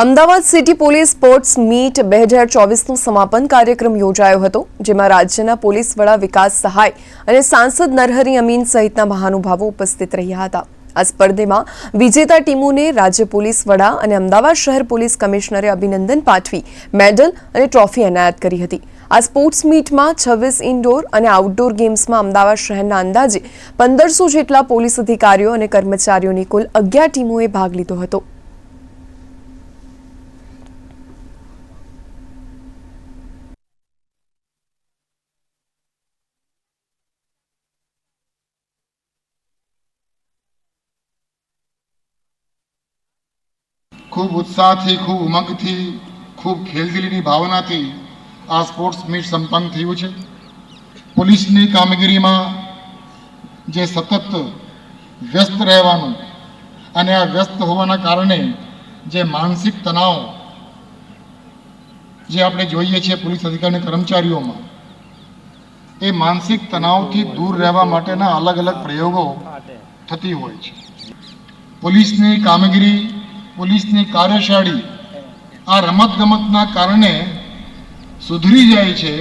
Ahmedabad city police sports meet બે હજાર ચોવીસનો સમાપન કાર્યક્રમ યોજાયો હતો, જેમાં રાજ્યના પોલીસ વડા વિકાસ સહાય અને સાંસદ નરહરી અમીન સહિતના મહાનુભાવો ઉપસ્થિત રહ્યા હતા. આ સ્પર્ધેમાં વિજેતા ટીમોને રાજ્ય પોલીસ વડા અને અમદાવાદ શહેર પોલીસ કમિશનરે અભિનંદન પાઠવી, મેડલ અને ટ્રોફી એનાયત કરી હતી. આ સ્પોર્ટ્સ મીટમાં છવ્વીસ ઇન્ડોર અને આઉટડોર ગેમ્સમાં અમદાવાદ શહેરના અંદાજે પંદરસો જેટલા પોલીસ અધિકારીઓ અને કર્મચારીઓની કુલ અગિયાર ટીમોએ ભાગ લીધો હતો. ખૂબ ઉત્સાહથી, ખૂબ ઉમંગથી, ખૂબ ખેલદિલીની ભાવનાથી આ સ્પોર્ટ્સ મીટ સંપન્ન થયું છે. પોલીસની કામગીરીમાં જે સતત વ્યસ્ત રહેવાનું અને આ વ્યસ્ત હોવાના કારણે જે માનસિક તણાવ જે આપણે જોઈએ છીએ પોલીસ અધિકારી કર્મચારીઓમાં, એ માનસિક તણાવથી દૂર રહેવા માટેના અલગ અલગ પ્રયોગો થતી હોય છે. પોલીસની કામગીરી પોલીસની કાર્યશાળી આ રમતગમતના કારણે સુધરી જાય છે.